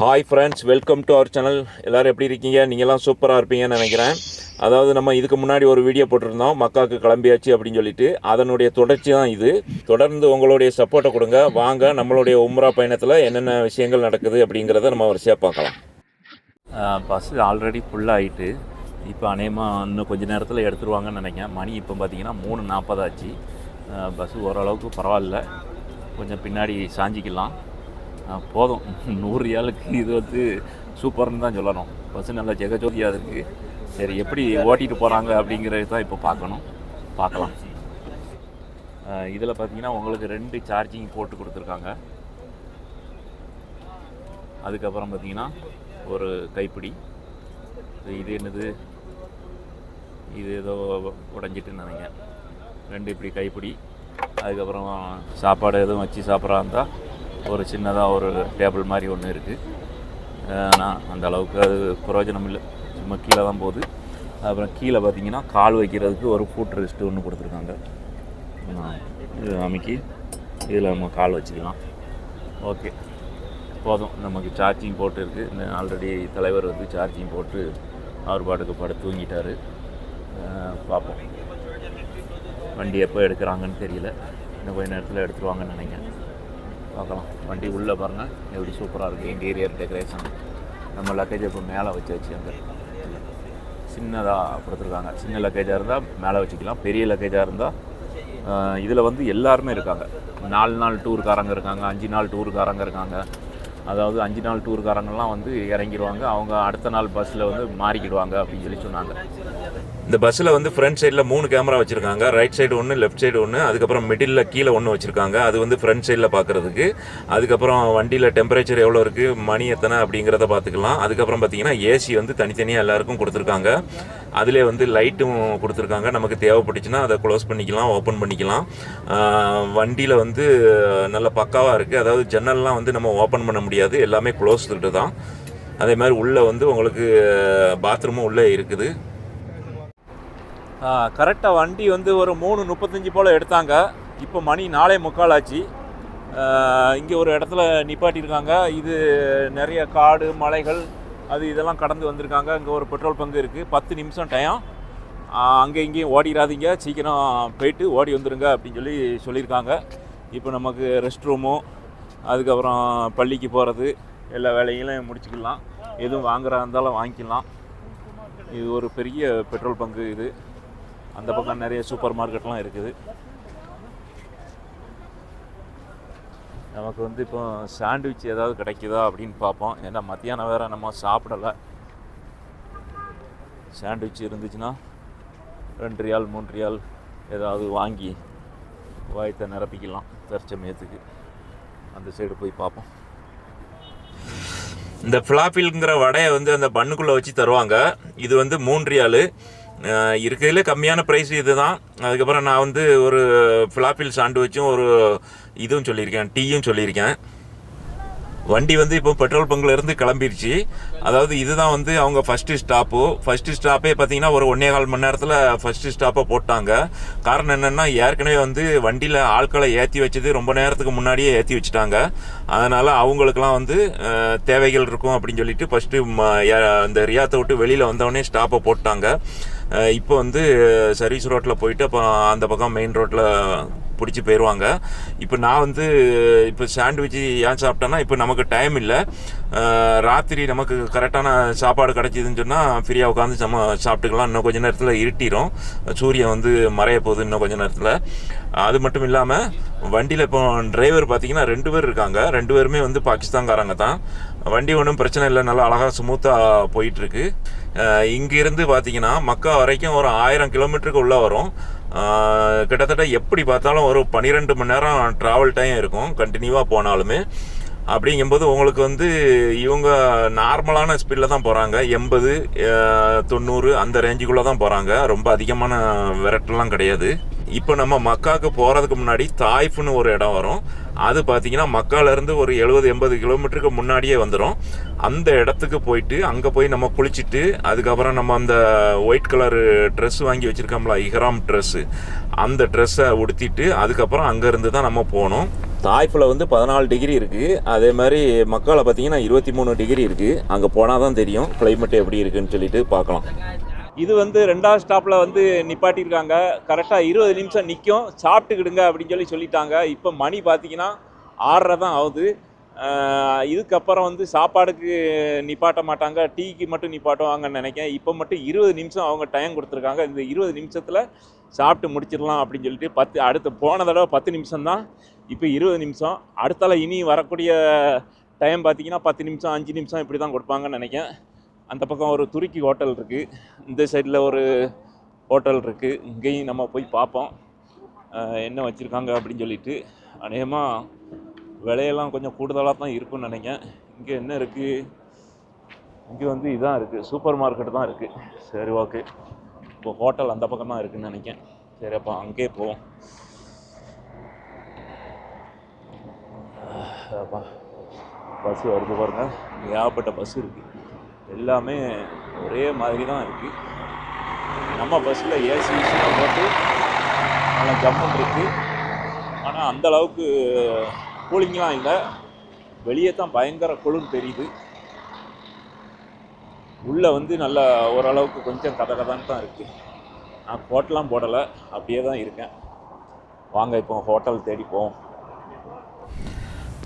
Hi friends welcome to our channel எல்லோரும் எப்படி இருக்கீங்க? நீங்கள்லாம் சூப்பராக இருப்பீங்கன்னு நினைக்கிறேன். அதாவது நம்ம இதுக்கு முன்னாடி ஒரு வீடியோ போட்டிருந்தோம். மக்காவுக்கு கிளம்பியாச்சு அப்படின்னு சொல்லிட்டு. அதனுடைய தொடர்ச்சி தான் இது. தொடர்ந்து உங்களுடைய சப்போர்ட்டை கொடுங்க. வாங்க நம்மளுடைய உம்ரா பயணத்தில் என்னென்ன விஷயங்கள் நடக்குது அப்படிங்கிறத நம்ம வரிசையாக பார்க்கலாம். பஸ்ஸு ஆல்ரெடி ஃபுல்லாகிட்டு இப்போ அநேகமாக இன்னும் கொஞ்ச நேரத்தில் எடுத்துருவாங்கன்னு நினைக்கிறேன். மணி இப்போ பார்த்தீங்கன்னா மூணு நாற்பதாச்சு பஸ்ஸு ஓரளவுக்கு பரவாயில்ல. கொஞ்சம் பின்னாடி சாஞ்சிக்கலாம். போதும். நூறு ஏழுக்கு இது வந்து சூப்பர்னு தான் சொல்லணும். பஸ்ஸு நல்லா ஜெகஜோதியாக இருக்குது சரி எப்படி ஓட்டிகிட்டு போகிறாங்க அப்படிங்கிறது தான் இப்போ பார்க்கணும். பார்க்கலாம். இதில் பார்த்தீங்கன்னா உங்களுக்கு ரெண்டு சார்ஜிங் போட்டு கொடுத்துருக்காங்க. அதுக்கப்புறம் பார்த்தீங்கன்னா ஒரு கைப்பிடி. இது என்னது? இது ஏதோ உடஞ்சிட்டுன்னு நினைக்கிறேன். ரெண்டு இப்படி கைப்பிடி. அதுக்கப்புறம் சாப்பாடு எதுவும் வச்சு சாப்பிட்றா இருந்தால் ஒரு சின்னதாக ஒரு டேபிள் மாதிரி ஒன்று இருக்குது ஆனால் அந்த அளவுக்கு அது பிரயோஜனம் இல்லை. சும்மா கீழே தான் போகுது. அப்புறம் கீழே பார்த்தீங்கன்னா கால் வைக்கிறதுக்கு ஒரு ஃபுட் ரெஸ்ட்டு ஒன்று கொடுத்துருக்காங்க. இது அமைக்கி இதில் நம்ம கால் வச்சுக்கலாம். ஓகே. போதும். நமக்கு சார்ஜிங் போட்டு இருக்குது ஆல்ரெடி தலைவர் வந்து சார்ஜிங் போட்டு அவர் பாட்டுக்கு படுத்து தூங்கிட்டாரு. பார்ப்போம். வண்டி எப்போ எடுக்கிறாங்கன்னு தெரியல. இன்னும் கொஞ்ச நேரத்தில் எடுத்துருவாங்கன்னு நினைக்கிறேன். பார்க்கலாம். வண்டி உள்ளே பாருங்கள் எப்படி சூப்பராக இருக்குது இன்டீரியர் டெக்கரேஷன் நம்ம லக்கேஜ் இப்போ மேலே வச்சு வச்சு அங்கே சின்னதாக கொடுத்துருக்காங்க. சின்ன லக்கேஜாக இருந்தால் மேலே வச்சுக்கலாம். பெரிய லக்கேஜாக இருந்தால் இதில் வந்து எல்லாருமே இருக்காங்க. நாலு நாள் டூருக்காரங்க இருக்காங்க. அஞ்சு நாள் டூருக்காரங்க இருக்காங்க. அதாவது அஞ்சு நாள் டூருக்காரங்கெல்லாம் வந்து இறங்கிடுவாங்க. அவங்க அடுத்த நாள் பஸ்ஸில் வந்து மாறிக்கிடுவாங்க அப்படின்னு சொல்லி சொன்னாங்க. இந்த பஸ்ஸில் வந்து ஃப்ரண்ட் சைடில் மூணு கேமரா வச்சுருக்காங்க. ரைட் சைடு ஒன்று லெஃப்ட் சைடு ஒன்று அதுக்கப்புறம் மிடில் கீழே ஒன்று வச்சுருக்காங்க. அது வந்து ஃப்ரண்ட் சைடில் பார்க்குறதுக்கு அதுக்கப்புறம் வண்டியில் டெம்பரேச்சர் எவ்வளோ இருக்குது மணி எத்தனை அப்படிங்கிறத பார்த்துக்கலாம் அதுக்கப்புறம் பார்த்தீங்கன்னா ஏசி வந்து தனித்தனியாக எல்லாருக்கும் கொடுத்துருக்காங்க. அதிலே வந்து லைட்டும் கொடுத்துருக்காங்க. நமக்கு தேவைப்பட்டுச்சுன்னா அதை க்ளோஸ் பண்ணிக்கலாம் ஓப்பன் பண்ணிக்கலாம். வண்டியில் வந்து நல்ல பக்காவாக இருக்குது அதாவது ஜன்னல்லாம் வந்து நம்ம ஓப்பன் பண்ண முடியாது. எல்லாமே க்ளோஸ் தான். அதே மாதிரி உள்ளே வந்து உங்களுக்கு பாத்ரூமும் உள்ளே இருக்குது. கரெக்டாக வண்டி வந்து ஒரு மூணு முப்பத்தஞ்சு போல் எடுத்தாங்க. இப்போ மணி நாலே முக்கால் ஆச்சு. இங்கே ஒரு இடத்துல நிப்பாட்டியிருக்காங்க இது நிறைய காடு மலைகள் அது இதெல்லாம் கடந்து வந்திருக்காங்க. இங்கே ஒரு பெட்ரோல் பங்கு இருக்குது பத்து நிமிஷம் டைம் அங்கே இங்கேயும் ஓடிடாதீங்க. சீக்கிரம் போயிட்டு ஓடி வந்துடுங்க அப்படின்னு சொல்லி சொல்லியிருக்காங்க. இப்போ நமக்கு ரெஸ்ட் ரூமும் அதுக்கப்புறம் பள்ளிக்கு போகிறது எல்லா வேலைகளையும் முடிச்சுக்கலாம். எதுவும் வாங்குறதா இருந்தாலும் வாங்கிக்கலாம். இது ஒரு பெரிய பெட்ரோல் பங்கு இது. அந்த பக்கம் நிறைய சூப்பர் மார்க்கெட்லாம் இருக்குது. நமக்கு வந்து இப்போ சாண்ட்விச் ஏதாவது கிடைக்குதா அப்படின்னு பார்ப்போம். ஏன்னா மத்தியானம் வேறு நம்ம சாப்பிடலை. சாண்ட்விச் இருந்துச்சுன்னா ரெண்டு ரியால் மூணு ரியால் ஏதாவது வாங்கி வாயத்தை நிரப்பிக்கலாம். தற்சமயத்துக்கு அந்த சைடு போய் பார்ப்போம். இந்த ஃப்ளாப்பில்ங்கிற வடையை வந்து அந்த பண்ணுக்குள்ளே வச்சு தருவாங்க. இது வந்து மூன்று ரியாலு. இருக்கையில் கம்மியான ப்ரைஸ் இது தான் அதுக்கப்புறம் நான் வந்து ஒரு ஃபிளாப்பில் சாண்ட்விச்சும் ஒரு இதுவும் சொல்லியிருக்கேன் டீயும் சொல்லியிருக்கேன். வண்டி வந்து இப்போ பெட்ரோல் பங்க்லேருந்து கிளம்பிருச்சு. அதாவது இதுதான் வந்து அவங்க ஃபஸ்ட்டு ஸ்டாப்பு ஃபஸ்ட்டு ஸ்டாப்பே பார்த்தீங்கன்னா ஒரு ஒன்றே கால் மணி நேரத்தில் ஃபஸ்ட்டு ஸ்டாப்பை போட்டாங்க. காரணம் என்னென்னா ஏற்கனவே வந்து வண்டியில் ஆட்களை ஏற்றி வச்சது ரொம்ப நேரத்துக்கு முன்னாடியே ஏற்றி வச்சுட்டாங்க. அதனால் அவங்களுக்குலாம் வந்து தேவைகள் இருக்கும் அப்படின்னு சொல்லிட்டு ஃபர்ஸ்ட்டு அந்த ரியாத்தை விட்டு வெளியில் வந்தவொடனே ஸ்டாப்பை போட்டாங்க. இப்போ வந்து சர்வீஸ் ரோட்டில் போயிட்டு அப்போ அந்த பக்கம் மெயின் ரோட்டில் பிடிச்சி போயிடுவாங்க இப்போ நான் வந்து இப்போ சாண்ட்விச் ஏன் சாப்பிட்டேன்னா இப்போ நமக்கு டைம் இல்லை. ராத்திரி நமக்கு கரெக்டான சாப்பாடு கிடைச்சிதுன்னு சொன்னால் ஃப்ரீயாக உட்காந்து சம சாப்பிட்டுக்கலாம். இன்னும் கொஞ்ச நேரத்தில் இருட்டிடும் சூரியன் வந்து மறைய போகுது இன்னும் கொஞ்ச நேரத்தில். அது மட்டும் இல்லாமல் வண்டியில் இப்போ டிரைவர் பார்த்தீங்கன்னா ரெண்டு பேர் இருக்காங்க. ரெண்டு பேருமே வந்து பாகிஸ்தான்காரங்க தான். வண்டி ஒன்றும் பிரச்சனை இல்லை. நல்லா அழகாக ஸ்மூத்தாக போயிட்டுருக்கு. இங்கேருந்து பார்த்தீங்கன்னா மக்கா வரைக்கும் ஒரு ஆயிரம் கிலோமீட்டருக்கு உள்ளே வரும். கிட்டத்தட்ட எப்படி பார்த்தாலும் ஒரு பன்னிரெண்டு மணி நேரம் ட்ராவல் டைம் இருக்கும். கண்டினியூவாக போனாலுமே. அப்படிங்கும்போது உங்களுக்கு வந்து இவங்க நார்மலான ஸ்பீடில் தான் போகிறாங்க எண்பது தொண்ணூறு அந்த ரேஞ்சுக்குள்ளே தான் போகிறாங்க ரொம்ப அதிகமான விரட்டெல்லாம் கிடையாது. இப்போ நம்ம மக்காவுக்கு போகிறதுக்கு முன்னாடி தாய்ஃப்னு ஒரு இடம் வரும். அது பார்த்தீங்கன்னா மக்காலேருந்து ஒரு எழுபது எண்பது கிலோமீட்டருக்கு முன்னாடியே வந்துடும் அந்த இடத்துக்கு போயிட்டு அங்கே போய் நம்ம குளிச்சுட்டு அதுக்கப்புறம் நம்ம அந்த ஒயிட் கலர் ட்ரெஸ் வாங்கி வச்சுருக்கோம்ல இஹ்ராம் ட்ரெஸ்ஸு அந்த ட்ரெஸ்ஸை உடுத்திட்டு அதுக்கப்புறம் அங்கேருந்து தான் நம்ம போகணும். தாய்ஃபில் வந்து பதினாலு டிகிரி இருக்குது அதே மாதிரி மக்களை பார்த்தீங்கன்னா இருபத்தி மூணு டிகிரி இருக்குது அங்கே போனால் தான் தெரியும் கிளைமேட் எப்படி இருக்குன்னு சொல்லிட்டு பார்க்கலாம். இது வந்து ரெண்டாவது ஸ்டாப்பில் வந்து நிப்பாட்டியிருக்காங்க. கரெக்டாக இருபது நிமிஷம் நிற்கும் சாப்பிட்டுக்கிடுங்க அப்படின்னு சொல்லி சொல்லிட்டாங்க. இப்போ மணி பார்த்தீங்கன்னா ஆறரை தான் ஆகுது. இதுக்கப்புறம் வந்து சாப்பாடுக்கு நிப்பாட்ட மாட்டாங்க. டீக்கு மட்டும் நிப்பாட்டுவாங்கன்னு நினைக்கிறேன். இப்போ மட்டும் இருபது நிமிஷம் அவங்க டைம் கொடுத்துருக்காங்க. இந்த இருபது நிமிஷத்தில் சாப்பிட்டு முடிச்சிடலாம் அப்படின்னு சொல்லிட்டு பத்து அடுத்து போன தடவை பத்து நிமிஷம் தான் இப்போ இருபது நிமிஷம் அடுத்தால இனி வரக்கூடிய டைம் பார்த்தீங்கன்னா பத்து நிமிஷம் அஞ்சு நிமிஷம் இப்படி தான் கொடுப்பாங்கன்னு நினைக்கிறேன். அந்த பக்கம் ஒரு துருக்கி ஹோட்டல் இருக்குது இந்த சைடில் ஒரு ஹோட்டல் இருக்குது இங்கேயும் நம்ம போய் பார்ப்போம். என்ன வச்சுருக்காங்க அப்படின்னு சொல்லிட்டு. அநேகமாக விலையெல்லாம் கொஞ்சம் கூடுதலாக தான் இருக்கும்னு நினைக்கிறேன். இங்கே என்ன இருக்குது இங்கே வந்து இதான் இருக்குது சூப்பர் மார்க்கெட் தான் இருக்குது சரி ஓகே இப்போ ஹோட்டல் அந்த பக்கம் தான் இருக்குதுன்னு நினைக்கிறேன். சரி அப்போ அங்கேயே போவோம். பஸ்ஸு வருது பாருங்கள் ஏகப்பட்ட பஸ் இருக்குது எல்லாமே ஒரே மாதிரி தான் இருக்குது நம்ம பஸ்ஸில் ஏசி விஷயம் போட்டு நல்லா ஜம்முன் இருக்குது ஆனால் அந்த அளவுக்கு கூலிங்லாம் இல்லை. வெளியே தான் பயங்கர குழுன்னு தெரியுது. உள்ளே வந்து நல்லா ஓரளவுக்கு கொஞ்சம் கதை கதான்னு தான் இருக்குது நான் கோட்டெலாம் போடலை. அப்படியே தான் இருக்கேன். வாங்க இப்போ ஹோட்டல் தேடிப்போம்.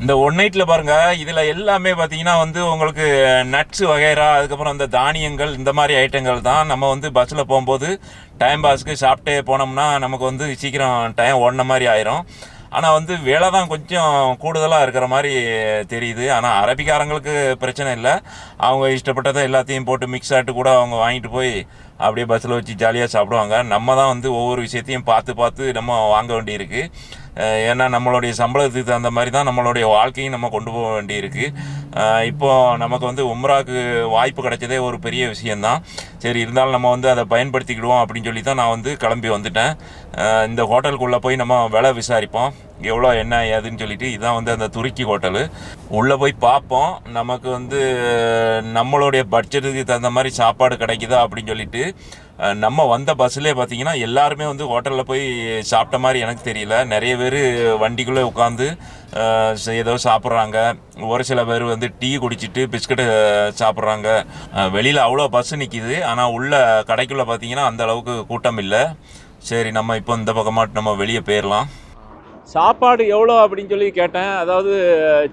இந்த ஒன் நைட்டில் பாருங்கள் இதில் எல்லாமே பார்த்தீங்கன்னா வந்து உங்களுக்கு நட்ஸ் வகைரா அதுக்கப்புறம் அந்த தானியங்கள் இந்த மாதிரி ஐட்டங்கள் தான் நம்ம வந்து பஸ்ஸில் போகும்போது டைம் பாஸ்க்கு சாப்பிட்டே போனோம்னா நமக்கு வந்து சீக்கிரம் டைம் ஓடின மாதிரி ஆயிரும். ஆனால் வந்து விலை தான் கொஞ்சம் கூடுதலாக இருக்கிற மாதிரி தெரியுது. ஆனால் அரபிக்காரங்களுக்கு பிரச்சனை இல்லை. அவங்க இஷ்டப்பட்டதை எல்லாத்தையும் போட்டு மிக்ஸ் ஆகிட்டு கூட அவங்க வாங்கிட்டு போய் அப்படியே பஸ்ஸில் வச்சு ஜாலியாக சாப்பிடுவாங்க. நம்ம தான் வந்து ஒவ்வொரு விஷயத்தையும் பார்த்து பார்த்து நம்ம வாங்க வேண்டியிருக்கு. ஏன்னா நம்மளுடைய சம்பளத்துக்கு தகுந்த மாதிரி தான் நம்மளுடைய வாழ்க்கையும் நம்ம கொண்டு போக வேண்டியிருக்கு. அஹ் இப்போ நமக்கு வந்து உம்ராக்கு வாய்ப்பு கிடைச்சதே ஒரு பெரிய விஷயந்தான் சரி இருந்தாலும் நம்ம வந்து அதை பயன்படுத்திக்கிடுவோம் அப்படின்னு சொல்லி தான் நான் வந்து கிளம்பி வந்துட்டேன். இந்த ஹோட்டலுக்குள்ளே போய் நம்ம விலை விசாரிப்போம். எவ்வளோ என்ன ஏதுன்னு சொல்லிட்டு இதான் வந்து அந்த துருக்கி ஹோட்டலு. உள்ளே போய் பார்ப்போம். நமக்கு வந்து நம்மளுடைய பட்ஜெட்டுக்கு தகுந்த மாதிரி சாப்பாடு கிடைக்குதா அப்படின்னு சொல்லிட்டு நம்ம வந்த பஸ்லேயே பார்த்தீங்கன்னா எல்லாருமே வந்து ஹோட்டலில் போய் சாப்பிட்ட மாதிரி எனக்கு தெரியல. நிறைய பேர் வண்டிக்குள்ளே உட்காந்து ஏதோ சாப்பிட்றாங்க. ஒரு சில பேர் வந்து டீ குடிச்சிட்டு பிஸ்கட்டு சாப்பிட்றாங்க. வெளியில் அவ்வளோ பஸ் நிற்கிது ஆனால் உள்ள கடைக்குள்ளே பார்த்தீங்கன்னா அந்த அளவுக்கு கூட்டம் இல்லை. சரி நம்ம இப்போ இந்த பக்கமாக நம்ம வெளியே போயிடலாம் சாப்பாடு எவ்வளோ அப்படின்னு சொல்லி கேட்டேன். அதாவது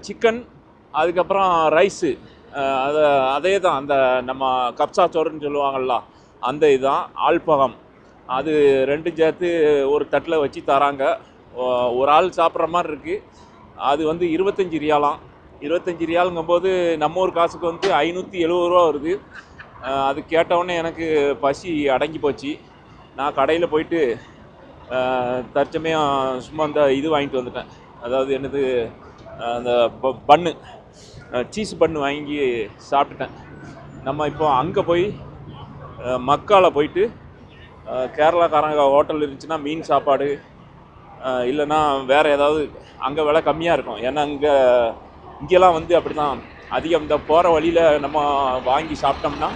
சிக்கன் அதுக்கப்புறம் ரைஸு அதை அதே தான் அந்த நம்ம கப்சா சோறுன்னு சொல்லுவாங்கள்ல அந்த இதுதான் ஆல்பகம் அது ரெண்டும் சேர்த்து ஒரு தட்டில் வச்சு தராங்க. ஒரு ஆள் சாப்பிட்ற மாதிரி இருக்குது அது வந்து இருபத்தஞ்சி ரியாலாம். இருபத்தஞ்சி ரியாலுங்கும்போது நம்ம ஊர் காசுக்கு வந்து ஐநூற்றி எழுபது ரூபா வருது. அது கேட்டவுடனே எனக்கு பசி அடங்கி போச்சு. நான் கடையில் போயிட்டு தற்சமயம் சும்மா இந்த இது வாங்கிட்டு வந்துட்டேன். அதாவது என்னது அந்த ப- பன்னு சீஸ் பன்னு வாங்கி சாப்பிட்டுட்டேன். நம்ம இப்போ அங்கே போய் மக்கால போயிட்டு கேரளாக்காரங்க ஹோட்டல் இருந்துச்சுன்னா மீன் சாப்பாடு இல்லைன்னா வேறு ஏதாவது அங்கே விலை கம்மியாக இருக்கும். ஏன்னா இங்கே இங்கெல்லாம் வந்து அப்படி தான் அதிகம் இந்த போகிற வழியில் நம்ம வாங்கி சாப்பிட்டோம்னா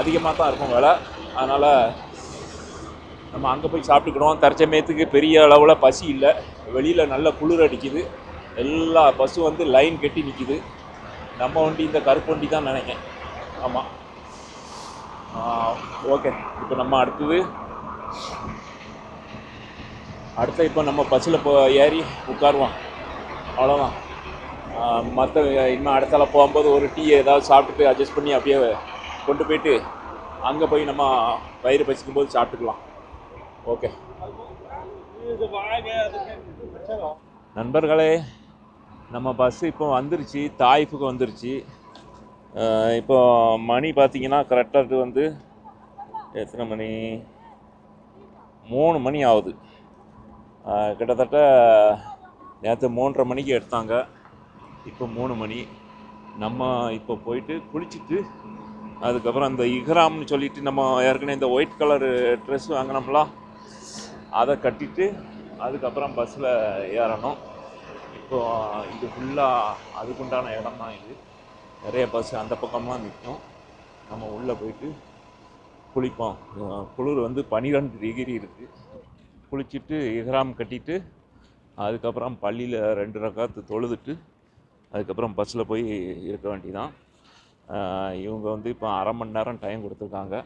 அதிகமாக தான் இருக்கும் விலை. அதனால் நம்ம அங்கே போய் சாப்பிட்டுக்கிறோம். தற்சமயத்துக்கு பெரிய அளவில் பசி இல்லை. வெளியில் நல்ல குளிர் அடிக்குது. எல்லா பஸ்ஸும் வந்து லைன் கட்டி நிற்கிது நம்ம வண்டி இந்த கருப்பு வண்டி தான் நினைக்கிறேன். ஆமாம் ஓகே. இப்போ நம்ம அடுத்தது அடுத்த இப்போ நம்ம பஸ்ஸில் போ ஏறி உட்காருவோம். அவ்வளோதான் மற்ற இன்னும் அடுத்தால போகும்போது ஒரு டீ ஏதாவது சாப்பிட்டுட்டு அட்ஜஸ்ட் பண்ணி அப்படியே கொண்டு போயிட்டு அங்கே போய் நம்ம வயிறு பசிக்கும் போது சாப்பிட்டுக்கலாம். ஓகே. நண்பர்களே நம்ம பஸ்ஸு இப்போ வந்துருச்சு தாய்ஃபுக்கு வந்துருச்சு. இப்போ மணி பார்த்தீங்கன்னா கரெக்டாக வந்து எத்தனை மணி? மூணு மணி ஆகுது. கிட்டத்தட்ட நேற்று மூன்றரை மணிக்கு எடுத்தாங்க. இப்போ மூணு மணி. நம்ம இப்போ போயிட்டு குளிச்சுட்டு அதுக்கப்புறம் அந்த இஹ்ராம்னு சொல்லிட்டு நம்ம ஏற்கனவே இந்த ஒயிட் கலர் ட்ரெஸ் வாங்கினோம்ல அதை கட்டிட்டு அதுக்கப்புறம் பஸ்ஸில் ஏறணும். இப்போ இது ஃபுல்லாக அதுக்குண்டான இடம் தான் இது. நிறைய பஸ் அந்த பக்கமாக நிற்கும். நம்ம உள்ளே போயிட்டு குளிப்போம். குளிர் வந்து பன்னிரெண்டு டிகிரி இருக்குது குளிச்சுட்டு இஹ்ராம் கட்டிட்டு அதுக்கப்புறம் பள்ளியில் ரெண்டு ரக்காத்து தொழுதுட்டு அதுக்கப்புறம் பஸ்ஸில் போய் இருக்க வேண்டியதான் இவங்க வந்து இப்போ அரை மணி நேரம் டைம் கொடுத்துருக்காங்க.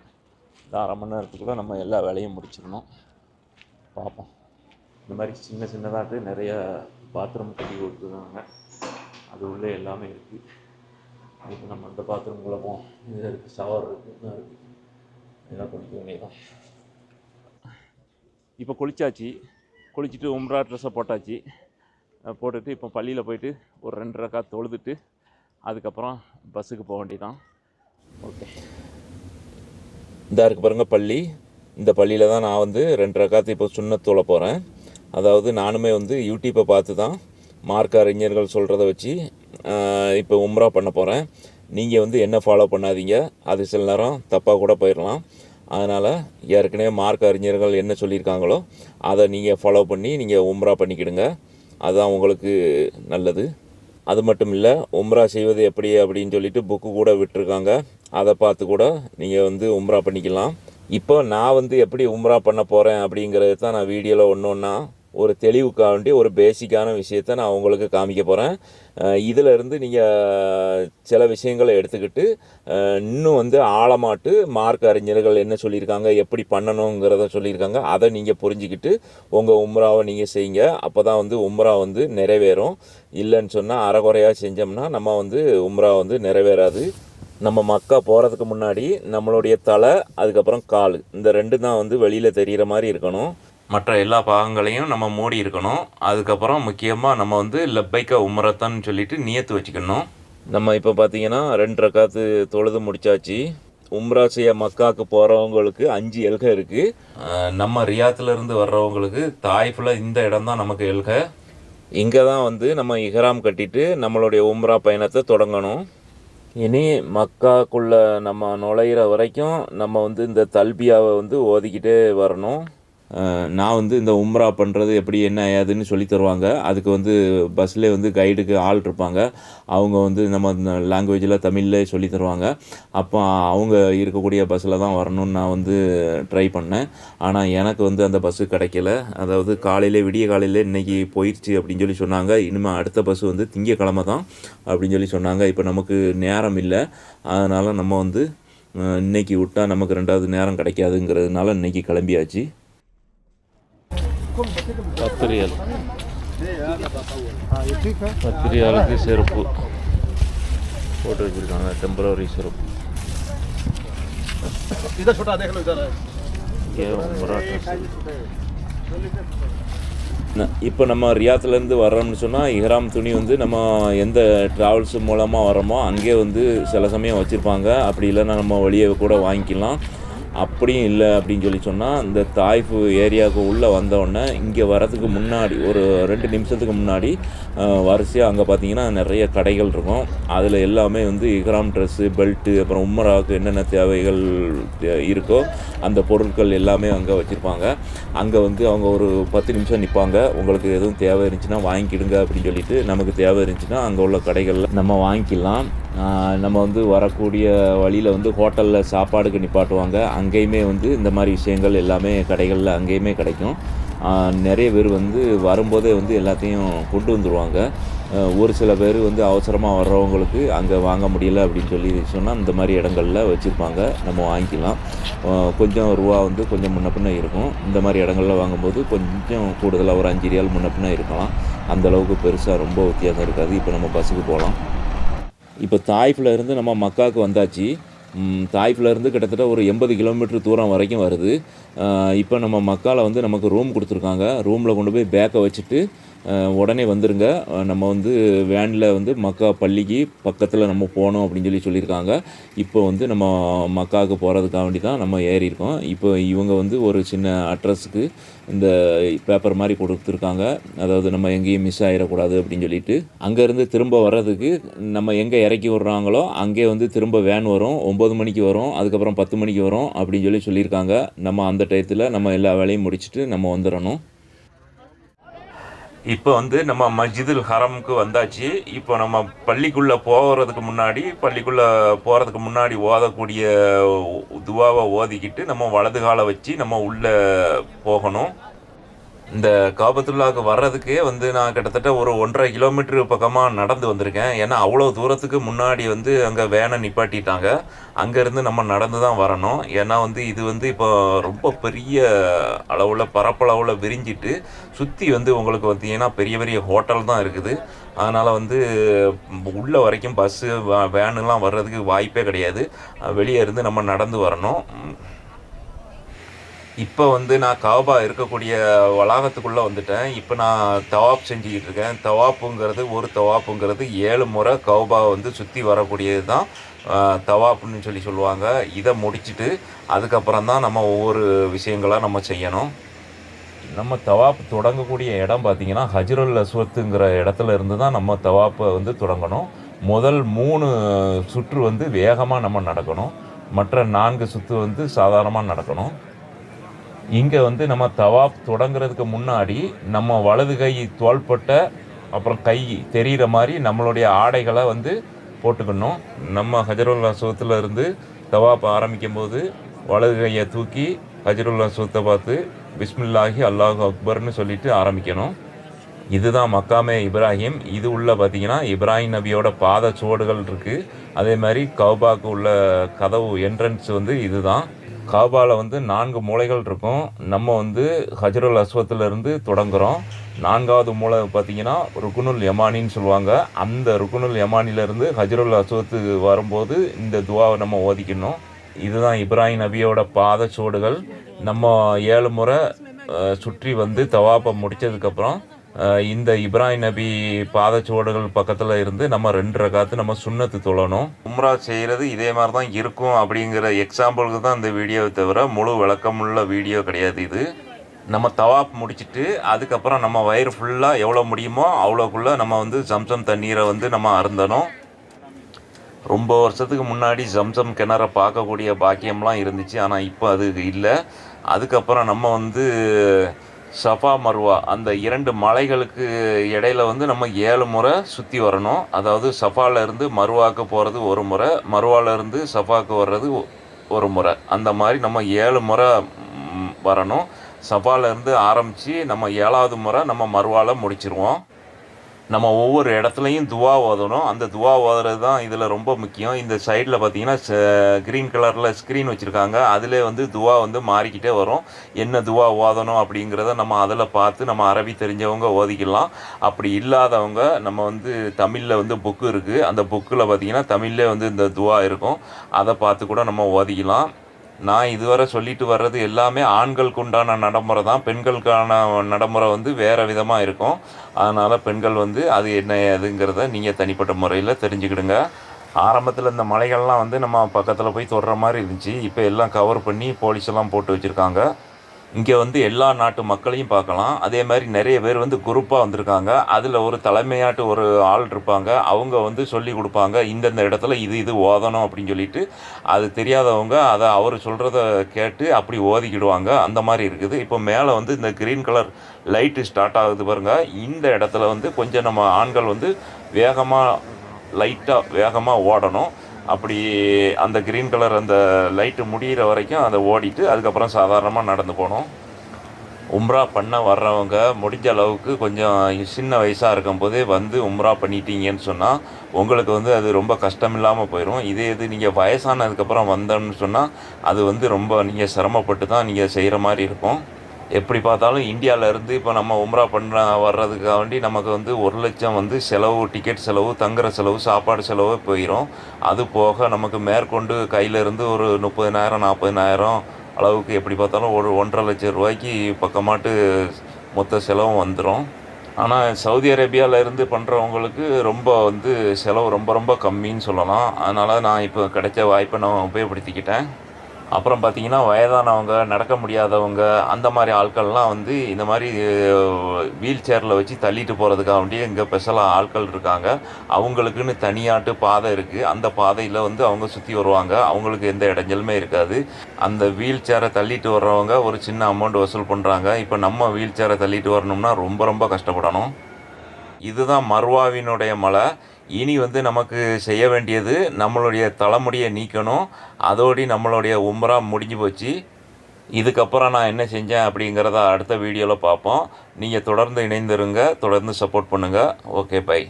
இந்த அரை மணி நேரத்துக்குள்ளே நம்ம எல்லா வேலையும் முடிச்சிடணும். பார்ப்போம் இந்த மாதிரி சின்ன சின்னதாட்டு நிறைய பாத்ரூம் கட்டி கொடுத்துருக்காங்க. அது உள்ளே எல்லாமே இருக்குது இப்போ நம்ம அந்த பாத்ரூம்குள்ளே போவோம் இது இருக்குது ஷவர் இருக்குது இன்னும் இருக்குது இதெல்லாம் குளிக்க வேண்டியதான் இப்போ குளிச்சாச்சு. குளிச்சுட்டு உம்ரா ட்ரெஸ்ஸை போட்டாச்சு. போட்டுட்டு இப்போ பள்ளியில் போயிட்டு ஒரு ரெண்டு ரக்கா தொழுதுட்டு அதுக்கப்புறம் பஸ்ஸுக்கு போக வேண்டியதான் ஓகே. இந்த இருக்கு பாருங்க பள்ளி. இந்த பள்ளியில் தான் நான் வந்து ரெண்டு ரக்காத்து இப்போ சுண்ணத் தொழ போகிறேன் அதாவது நானுமே வந்து யூடியூப்பை பார்த்து தான் மார்க் அறிஞர்கள் சொல்கிறத வச்சு இப்போ உம்ரா பண்ண போகிறேன் நீங்கள் வந்து என்ன ஃபாலோ பண்ணாதீங்க. அது சில நேரம் தப்பாக கூட போயிடலாம் அதனால் ஏற்கனவே மார்க் அறிஞர்கள் என்ன சொல்லியிருக்காங்களோ அதை நீங்கள் ஃபாலோ பண்ணி நீங்கள் உம்ரா பண்ணிக்கிடுங்க. அதுதான் உங்களுக்கு நல்லது. அது மட்டும் இல்லை உம்ரா செய்வது எப்படி அப்படின்னு சொல்லிட்டு புக்கு கூட விட்டுருக்காங்க. அதை பார்த்து கூட நீங்கள் வந்து உம்ரா பண்ணிக்கலாம். இப்போ நான் வந்து எப்படி உம்ரா பண்ண போகிறேன் அப்படிங்கிறது தான் நான் வீடியோவில் ஒன்று ஒன்றா ஒரு தெளிவுக்காக வேண்டி ஒரு பேசிக்கான விஷயத்த நான் உங்களுக்கு காமிக்க போகிறேன் இதிலிருந்து நீங்கள் சில விஷயங்களை எடுத்துக்கிட்டு இன்னும் வந்து ஆழமாட்டு மார்க் அறிஞர்கள் என்ன சொல்லியிருக்காங்க எப்படி பண்ணணுங்கிறத சொல்லியிருக்காங்க அதை நீங்கள் புரிஞ்சுக்கிட்டு உங்கள் உம்ராவை நீங்கள் செய்யுங்க. அப்போ தான் வந்து உம்ரா வந்து நிறைவேறும். இல்லைன்னு சொன்னால் அறகுறையாக செஞ்சோம்னா நம்ம வந்து உம்ரா வந்து நிறைவேறாது. நம்ம மக்கா போகிறதுக்கு முன்னாடி நம்மளுடைய தலை அதுக்கப்புறம் கால். இந்த ரெண்டு தான் வந்து வெளியில் தெரிகிற மாதிரி இருக்கணும். மற்ற எல்லா பாகங்களையும் நம்ம மூடி இருக்கணும். அதுக்கப்புறம் முக்கியமாக நம்ம வந்து லப்பைக்க உமரத்தான்னு சொல்லிட்டு நியத்து வச்சுக்கணும். நம்ம இப்போ பார்த்தீங்கன்னா ரெண்டு ரக்காத்து தொழுது முடிச்சாச்சு. உம்ரா செய்ய மக்காவுக்கு போகிறவங்களுக்கு அஞ்சு எல்கை இருக்குது நம்ம ரியாத்துல இருந்து வர்றவங்களுக்கு தாய்ஃபில் இந்த இடம் தான் நமக்கு எல்கை. இங்கே தான் வந்து நம்ம இஹராம் கட்டிட்டு நம்மளுடைய உம்ரா பயணத்தை தொடங்கணும். இனி மக்காக்குள்ள நம்ம நுழையிற வரைக்கும் நம்ம வந்து இந்த தல்பியாவை வந்து ஓதிக்கிட்டே வரணும். நான் வந்து இந்த உம்ரா பண்ணுறது எப்படி என்ன ஏதுன்னு சொல்லி தருவாங்க. அதுக்கு வந்து பஸ்லேயே வந்து கைடுக்கு ஆள் இருப்பாங்க. அவங்க வந்து நம்ம லாங்குவேஜில் தமிழ்லே சொல்லி தருவாங்க. அப்போ அவங்க இருக்கக்கூடிய பஸ்ஸில் தான் வரணும்னு நான் வந்து ட்ரை பண்ணேன். ஆனால் எனக்கு வந்து அந்த பஸ்ஸு கிடைக்கல. அதாவது காலையிலே விடிய காலையிலே இன்னைக்கு போயிடுச்சு அப்படின்னு சொல்லி சொன்னாங்க. இனிமேல் அடுத்த பஸ் வந்து திங்கக்கிழமை தான் அப்படின்னு சொல்லி சொன்னாங்க. இப்போ நமக்கு நேரம் இல்லை. அதனால் நம்ம வந்து இன்றைக்கி விட்டால் நமக்கு ரெண்டாவது நேரம் கிடைக்காதுங்கிறதுனால இன்னைக்கு கிளம்பியாச்சு. பத்து ரியால் பத்து ரியாலுக்கு செருப்பு போட்டு வச்சுருக்காங்க டெம்பரவரி செருப்பு இப்போ நம்ம ரியாத்துலேருந்து வர்றோம்னு சொன்னால் இஹ்ராம் துணி வந்து நம்ம எந்த ட்ராவல்ஸ் மூலமாக வரோமோ அங்கே வந்து சில சமயம் வச்சுருப்பாங்க. அப்படி இல்லைன்னா நம்ம வழியை கூட வாங்கிக்கலாம். அப்படியும் இல்லை அப்படின்னு சொல்லி சொன்னால் இந்த தாய்ஃபு ஏரியாவுக்கு உள்ளே வந்தோடனே இங்கே வரதுக்கு முன்னாடி ஒரு ரெண்டு நிமிஷத்துக்கு முன்னாடி வரிசையாக அங்கே பார்த்தீங்கன்னா நிறைய கடைகள் இருக்கும். அதில் எல்லாமே வந்து இஹ்ராம் ட்ரெஸ்ஸு பெல்ட்டு அப்புறம் உம்மராவுக்கு என்னென்ன தேவைகள் இருக்கோ அந்த பொருட்கள் எல்லாமே அங்கே வச்சுருப்பாங்க. அங்கே வந்து அவங்க ஒரு பத்து நிமிஷம் நிற்பாங்க உங்களுக்கு எதுவும் தேவை இருந்துச்சுன்னா வாங்கிக்கிடுங்க அப்படின்னு சொல்லிட்டு நமக்கு தேவை இருந்துச்சுன்னா அங்கே உள்ள கடைகளில் நம்ம வாங்கிக்கலாம். நம்ம வந்து வரக்கூடிய வழியில் வந்து ஹோட்டலில் சாப்பாடுக்கு நிப்பாட்டுவாங்க. அங்கேயுமே வந்து இந்த மாதிரி விஷயங்கள் எல்லாமே கடைகளில் அங்கேயுமே கிடைக்கும். நிறைய பேர் வந்து வரும்போதே வந்து எல்லாத்தையும் கொண்டு வந்துடுவாங்க ஒரு சில பேர் வந்து அவசரமாக வர்றவங்களுக்கு அங்கே வாங்க முடியல அப்படின்னு சொல்லி சொன்னால் இந்த மாதிரி இடங்கள்ல வச்சுருப்பாங்க. நம்ம வாங்கிக்கலாம். கொஞ்சம் ரூபா வந்து கொஞ்சம் முன்ன பின்ன இருக்கும். இந்த மாதிரி இடங்கள்ல வாங்கும்போது கொஞ்சம் கூடுதலாக ஒரு அஞ்சு ரியால் முன்ன பின்ன இருக்கலாம். அந்தளவுக்கு பெருசாக ரொம்ப வித்தியாசம் இருக்காது. இப்போ நம்ம பஸ்ஸுக்கு போகலாம். இப்போ தாய்ஃபில் இருந்து நம்ம மக்காவுக்கு வந்தாச்சு. தாய்ஃபிலேருந்து கிட்டத்தட்ட ஒரு எண்பது கிலோமீட்டர் தூரம் வரைக்கும் வருது. இப்போ நம்ம மக்காவில் வந்து நமக்கு ரூம் கொடுத்துருக்காங்க. ரூமில் கொண்டு போய் பேக்கை வச்சுட்டு உடனே வந்துருங்க. நம்ம வந்து வேனில் வந்து மக்கா பள்ளிக்கு பக்கத்தில் நம்ம போகணும் அப்படின்னு சொல்லி சொல்லியிருக்காங்க. இப்போ வந்து நம்ம மக்காவுக்கு போகிறதுக்காக வேண்டி தான் நம்ம ஏறி இருக்கோம் இப்போ இவங்க வந்து ஒரு சின்ன அட்ரஸுக்கு இந்த பேப்பர் மாதிரி கொடுத்துருக்காங்க. அதாவது நம்ம எங்கேயும் மிஸ் ஆகிடக்கூடாது அப்படின்னு சொல்லிட்டு. அங்கேருந்து திரும்ப வர்றதுக்கு நம்ம எங்கே இறக்கி விட்றாங்களோ அங்கே வந்து திரும்ப வேன் வரும். ஒம்பது மணிக்கு வரும். அதுக்கப்புறம் பத்து மணிக்கு வரும் அப்படின்னு சொல்லி சொல்லியிருக்காங்க. நம்ம அந்த டயத்தில் நம்ம எல்லா வேலையும் முடிச்சுட்டு நம்ம வந்துடணும். இப்போ வந்து நம்ம மஸ்ஜிதுல் ஹரம்க்கு வந்தாச்சு. இப்போ நம்ம பள்ளிக்குள்ளே போகிறதுக்கு முன்னாடி பள்ளிக்குள்ளே போகிறதுக்கு முன்னாடி ஓதக்கூடிய துவாவை ஓதிக்கிட்டு நம்ம வலது காலை வச்சு நம்ம உள்ளே போகணும். இந்த காபத்துள்ளாவுக்கு வர்றதுக்கே வந்து நான் கிட்டத்தட்ட ஒரு ஒன்றரை கிலோமீட்டர் பக்கமாக நடந்து வந்திருக்கேன். ஏன்னா அவ்வளோ தூரத்துக்கு முன்னாடி வந்து அங்கே வேனை நிப்பாட்டிட்டாங்க. அங்கேருந்து நம்ம நடந்து தான் வரணும். ஏன்னா வந்து இது வந்து இப்போ ரொம்ப பெரிய அளவில் பரப்பளவில் விரிஞ்சிட்டு சுற்றி வந்து உங்களுக்கு பார்த்தீங்கன்னா பெரிய பெரிய ஹோட்டல் தான் இருக்குது. அதனால் வந்து உள்ள வரைக்கும் பஸ்ஸு வேனுலாம் வர்றதுக்கு வாய்ப்பே கிடையாது. வெளியே இருந்து நம்ம நடந்து வரணும். இப்போ வந்து நான் காபா இருக்கக்கூடிய வளாகத்துக்குள்ளே வந்துட்டேன். இப்போ நான் தவாப் செஞ்சுக்கிட்டு இருக்கேன். தவாப்புங்கிறது ஒரு தவாப்புங்கிறது ஏழு முறை கௌபா வந்து சுற்றி வரக்கூடியது தான் தவாப்புன்னு சொல்லி சொல்லுவாங்க. இதை முடிச்சுட்டு அதுக்கப்புறம் தான் நம்ம ஒவ்வொரு விஷயங்களாக நம்ம செய்யணும். நம்ம தவாப் தொடங்கக்கூடிய இடம் பார்த்தீங்கன்னா ஹஜ்ரல் அஸ்வத்துங்கிற இடத்துல இருந்து தான் நம்ம தவாப்பை வந்து தொடங்கணும். முதல் மூணு சுற்று வந்து வேகமாக நம்ம நடக்கணும். மற்ற நான்கு சுற்று வந்து சாதாரணமாக நடக்கணும். இங்கே வந்து நம்ம தவாப் தொடங்குறதுக்கு முன்னாடி நம்ம வலது கை தோள்பட்ட அப்புறம் கை தெரிகிற மாதிரி நம்மளுடைய ஆடைகளை வந்து போட்டுக்கணும். நம்ம ஹஜருல்லா சுகத்தில் இருந்து தவாப் ஆரம்பிக்கும் போது வலது கையை தூக்கி ஹஜருல்லா சுகத்தை பார்த்து பிஸ்மில்லாஹி அல்லாஹு அக்பர்னு சொல்லிட்டு ஆரம்பிக்கணும். இதுதான் மக்காமே இப்ராஹிம். இது உள்ள பார்த்தீங்கன்னா இப்ராஹிம் நபியோட பாத சுவடுகள் இருக்குது அதே மாதிரி கௌபாக்கு உள்ள கதவு என்ட்ரன்ஸ் வந்து இதுதான். காபாவில் வந்து நான்கு மூலைகள் இருக்கும். நம்ம வந்து ஹஜருல் அஸ்வத்துலேருந்து தொடங்குகிறோம் நான்காவது மூளை பார்த்தீங்கன்னா ருக்குனுல் யமானின்னு சொல்லுவாங்க. அந்த ருக்குனுல் யமானிலேருந்து ஹஜருல் அஸ்வத்து வரும்போது இந்த துவாவை நம்ம ஓதிக்கணும். இதுதான் இப்ராஹிம் நபியோட பாத சோடுகள். நம்ம ஏழு முறை சுற்றி வந்து தவாப்பை முடித்ததுக்கப்புறம் இந்த இப்ராஹிம் நபி பாதச்சுவடுகள் பக்கத்தில் இருந்து நம்ம ரெண்டு ரகாத்து நம்ம சுண்ணத்து தொழணும். உம்ரா செய்கிறது இதே மாதிரி தான் இருக்கும் அப்படிங்கிற எக்ஸாம்பிளுக்கு தான் இந்த வீடியோவை தவிர முழு விளக்கமுள்ள வீடியோ கிடையாது இது. நம்ம தவாப் முடிச்சுட்டு அதுக்கப்புறம் நம்ம வயிறு ஃபுல்லாக எவ்வளோ முடியுமோ அவ்வளோக்குள்ளே நம்ம வந்து ஜம்சம் தண்ணீரை வந்து நம்ம அருந்தணும். ரொம்ப வருஷத்துக்கு முன்னாடி ஜம்சம் கிணற பார்க்கக்கூடிய பாக்கியம்லாம் இருந்துச்சு. ஆனால் இப்போ அது இல்லை. அதுக்கப்புறம் நம்ம வந்து சஃபா மருவா அந்த இரண்டு மலைகளுக்கு இடையில வந்து நம்ம ஏழு முறை சுற்றி வரணும். அதாவது சஃபாலேருந்து மருவாக்கு போகிறது ஒரு முறை மருவாலேருந்து சஃபாக்கு வர்றது ஒரு முறை. அந்த மாதிரி நம்ம ஏழு முறை வரணும். சஃபாலேருந்து ஆரம்பித்து நம்ம ஏழாவது முறை நம்ம மருவாவில் முடிச்சிருவோம். நம்ம ஒவ்வொரு இடத்துலையும் துவா ஓதணும். அந்த துவா ஓதுறது தான் இதில் ரொம்ப முக்கியம். இந்த சைடில் பார்த்தீங்கன்னா க்ரீன் கலரில் ஸ்க்ரீன் வச்சுருக்காங்க. அதிலே வந்து துவா வந்து மாறிக்கிட்டே வரும். என்ன துவா ஓதணும் அப்படிங்கிறத நம்ம அதில் பார்த்து நம்ம அரபி தெரிஞ்சவங்க ஓதிக்கலாம். அப்படி இல்லாதவங்க நம்ம வந்து தமிழில் வந்து புக்கு இருக்குது அந்த புக்கில் பார்த்தீங்கன்னா தமிழ்லே வந்து இந்த துவா இருக்கும். அதை பார்த்து கூட நம்ம ஓதிக்கலாம். நான் இதுவரை சொல்லிட்டு வர்றது எல்லாமே ஆண்களுக்கு உண்டான நடைமுறை தான். பெண்களுக்கான நடைமுறை வந்து வேறு விதமாக இருக்கும். அதனால் பெண்கள் வந்து அது என்ன அதுங்கிறத நீங்கள் தனிப்பட்ட முறையில் தெரிஞ்சுக்கிடுங்க. ஆரம்பத்தில் இந்த மலைகள்லாம் வந்து நம்ம பக்கத்தில் போய் தொடுற மாதிரி இருந்துச்சு. இப்போ எல்லாம் கவர் பண்ணி போலீஸ் எல்லாம் போட்டு வச்சுருக்காங்க. இங்கே வந்து எல்லா நாட்டு மக்களையும் பார்க்கலாம். அதே மாதிரி நிறைய பேர் வந்து குரூப்பாக வந்திருக்காங்க. அதில் ஒரு தலைமையாட்டு ஒரு ஆள் இருப்பாங்க. அவங்க வந்து சொல்லி கொடுப்பாங்க. இந்தந்த இடத்துல இது இது ஓதணும் அப்படின்னு சொல்லிட்டு. அது தெரியாதவங்க அதை அவர் சொல்கிறத கேட்டு அப்படி ஓதிக்கிடுவாங்க. அந்த மாதிரி இருக்குது. இப்போ மேலே வந்து இந்த க்ரீன் கலர் லைட்டு ஸ்டார்ட் ஆகுது பாருங்கள் இந்த இடத்துல வந்து கொஞ்சம் நம்ம ஆண்கள் வந்து வேகமாக லைட்டாக வேகமாக ஓடணும். அப்படி அந்த க்ரீன் கலர் அந்த லைட்டு முடிகிற வரைக்கும் அதை ஓடிட்டு அதுக்கப்புறம் சாதாரணமாக நடந்து போனோம் உம்ரா பண்ண வர்றவங்க முடிஞ்ச அளவுக்கு கொஞ்சம் சின்ன வயசாக இருக்கும்போதே வந்து உம்ரா பண்ணிட்டீங்கன்னு சொன்னால் உங்களுக்கு வந்து அது ரொம்ப கஷ்டம் இல்லாமல் போயிடும் இதே இது நீங்கள் வயசானதுக்கப்புறம் வந்தோன்னு சொன்னால் அது வந்து ரொம்ப நீங்கள் சிரமப்பட்டு தான் நீங்கள் செய்கிற மாதிரி இருக்கும். எப்படி பார்த்தாலும் இந்தியாவிலேருந்து இப்போ நம்ம உம்ரா பண்ண வர்றதுக்காக வேண்டி நமக்கு வந்து ஒரு லட்சம் வந்து செலவு டிக்கெட் செலவு தங்குற செலவு சாப்பாடு செலவு போயிடும் அது போக நமக்கு மேற்கொண்டு கையிலேருந்து ஒரு முப்பதினாயிரம் நாற்பதினாயிரம் அளவுக்கு எப்படி பார்த்தாலும் ஒரு ஒன்றரை லட்சம் ரூபாய்க்கு பக்கமாட்டு மொத்த செலவும் வந்துடும் ஆனால் சவுதி அரேபியாவிலேருந்து பண்ணுறவங்களுக்கு ரொம்ப வந்து செலவு ரொம்ப ரொம்ப கம்மின்னு சொல்லலாம். அதனால் நான் இப்போ கிடைச்ச வாய்ப்பை நான் உபயோகப்படுத்திக்கிட்டேன். அப்புறம் பார்த்தீங்கன்னா வயதானவங்க நடக்க முடியாதவங்க அந்த மாதிரி ஆட்கள்லாம் வந்து இந்த மாதிரி வீல் சேரில் வச்சு தள்ளிட்டு போகிறதுக்காக வேண்டிய இங்கே ஸ்பெஷலாக ஆட்கள் இருக்காங்க. அவங்களுக்குன்னு தனியாட்டு பாதை இருக்குது அந்த பாதையில் வந்து அவங்க சுற்றி வருவாங்க. அவங்களுக்கு எந்த இடைஞ்சலுமே இருக்காது. அந்த வீல் சேரை தள்ளிட்டு வர்றவங்க ஒரு சின்ன அமௌண்ட் வசூல் பண்ணுறாங்க இப்போ நம்ம வீல் சேரை தள்ளிட்டு வரணும்னா ரொம்ப ரொம்ப கஷ்டப்படணும். இதுதான் மர்வாவினுடைய மலை. இனி வந்து நமக்கு செய்ய வேண்டியது நம்மளுடைய தலைமுடியை நீக்கணும். அதோடி நம்மளுடைய உம்ரா முடிஞ்சு போச்சு. இதுக்கப்புறம் நான் என்ன செஞ்சேன் அப்படிங்கிறத அடுத்த வீடியோவில் பார்ப்போம். நீங்கள் தொடர்ந்து இணைந்திருங்க. தொடர்ந்து சப்போர்ட் பண்ணுங்கள் ஓகே பை